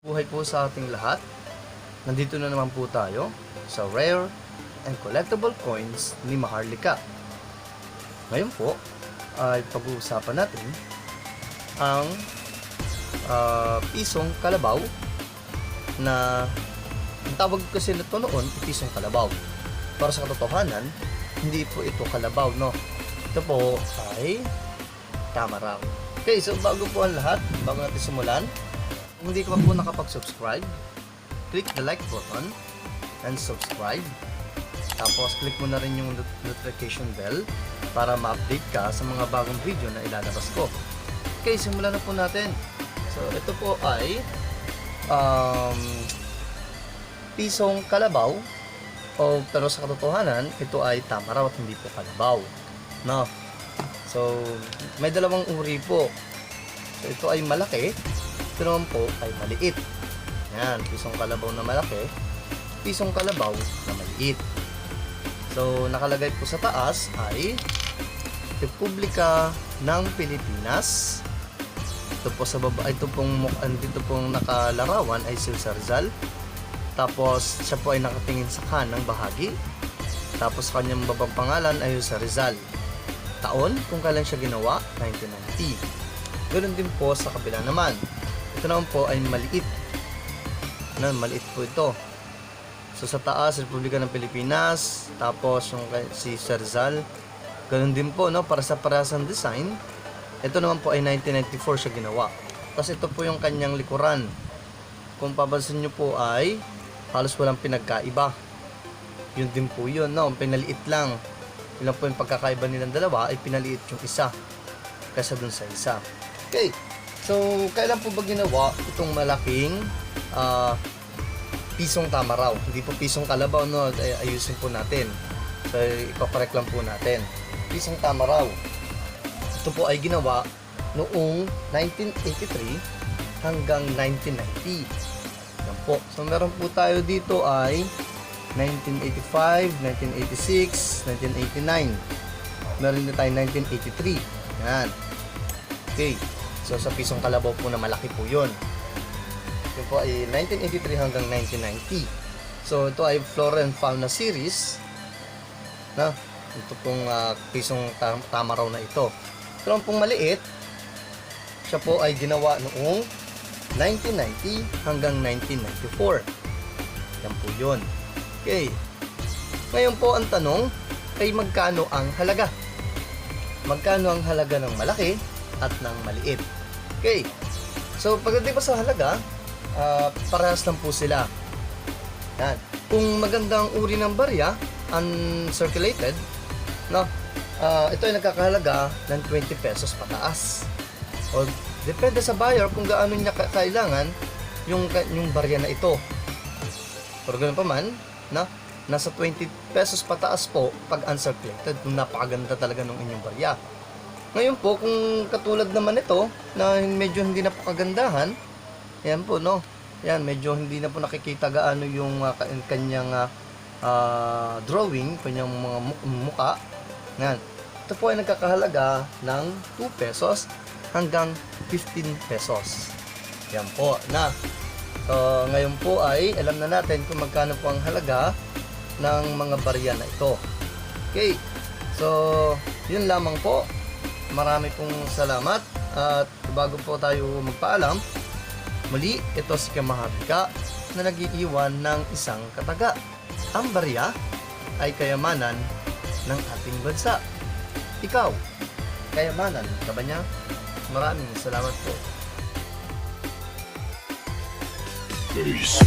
Buhay po sa ating lahat. Nandito na naman po tayo sa Rare and Collectible Coins ni Maharlika. Ngayon po ay pag-uusapan natin ang ah, pisong kalabaw na ang tawag kasi nito noon pisong kalabaw. Para sa katotohanan, hindi po ito kalabaw, no? Ito po ay tamaraw. Okay, so bago po ang lahat, bago natin simulan, kung hindi ka pa po nakapag-subscribe, click the like button and subscribe. Tapos click mo na rin yung not- notification bell para ma-update ka sa mga bagong video na ilalabas ko. Okay, simulan na po natin. So, ito po ay um, pisong kalabaw o pero sa katotohanan, ito ay tamaraw at hindi po kalabaw. No? So, may dalawang uri po. So, ito ay malaki, ito ay maliit. Yan, pisong kalabaw na malaki, pisong kalabaw na maliit. So, nakalagay po sa taas ay Republika ng Pilipinas. Ito po sa baba, ito pong dito pong nakalarawan ay si Rizal. Tapos, siya po ay nakatingin sa kanang bahagi. Tapos, kanyang babang pangalan ay Jose Rizal. Taon, kung kailan siya ginawa, 1990. Ganun din po sa kabila naman. Ito naman po ay maliit. Ano, maliit po ito. So sa taas, Republika ng Pilipinas, tapos yung si Sir Rizal, ganun din po, no? Para sa parehasang design, ito naman po ay 1994 siya ginawa. Tapos ito po yung kanyang likuran. Kung papansin nyo po ay halos walang pinagkaiba. Yun din po yun, no? Pinaliit lang. Lang po yung pagkakaiba nilang dalawa ay pinaliit yung isa kaysa dun sa isa. Okay. So, kailan po ba ginawa itong malaking ah, pisong tamaraw? Hindi po pisong kalabaw, no? Ay, ayusin po natin. So, ikokorek lang po natin. Pisong tamaraw. Ito po ay ginawa noong 1983 hanggang 1990. Yan po. So, meron po tayo dito ay 1985, 1986, 1989. Meron din tayo 1983. Yan. Okay. So, sa pisong kalabaw po na malaki po yun. Yun po ay 1983 hanggang 1990. So, ito ay Flora and Fauna series. Na, ito pong ah, pisong tam- tamaraw na ito. Naman pong maliit. Siya po ay ginawa noong 1990 hanggang 1994. Yan po yun. Okay. Ngayon po ang tanong, ay magkano ang halaga? Magkano ang halaga ng malaki at ng maliit? Okay. So, pagdating pa sa halaga, ah, parehas lang po sila. Yan. Kung magandang uri ng barya, uncirculated, no? ah, ito ay nagkakahalaga ng 20 pesos pataas. O, depende sa buyer kung gaano niya ka- kailangan yung, yung barya na ito. Pero ganun pa man, na, nasa 20 pesos pataas po pag uncirculated. Napakaganda talaga ng inyong barya. Ngayon po, kung katulad naman ito, na medyo hindi na po kagandahan, yan po, no? Yan, medyo hindi na po nakikita gaano yung ka- kanyang ah, drawing, kanyang mga mu- muka. Yan. Ito po ay nagkakahalaga ng 2 pesos hanggang 15 pesos. Yan po, na. So, ngayon po ay alam na natin kung magkano po ang halaga ng mga barya na ito. Okay. So, yun lamang po. Marami pong salamat at bago po tayo magpaalam, muli ito si Kamahabika na nag-iiwan ng isang kataga. Ang barya ay kayamanan ng ating bansa. Ikaw, kayamanan ka ba niya? Maraming salamat po. Peace.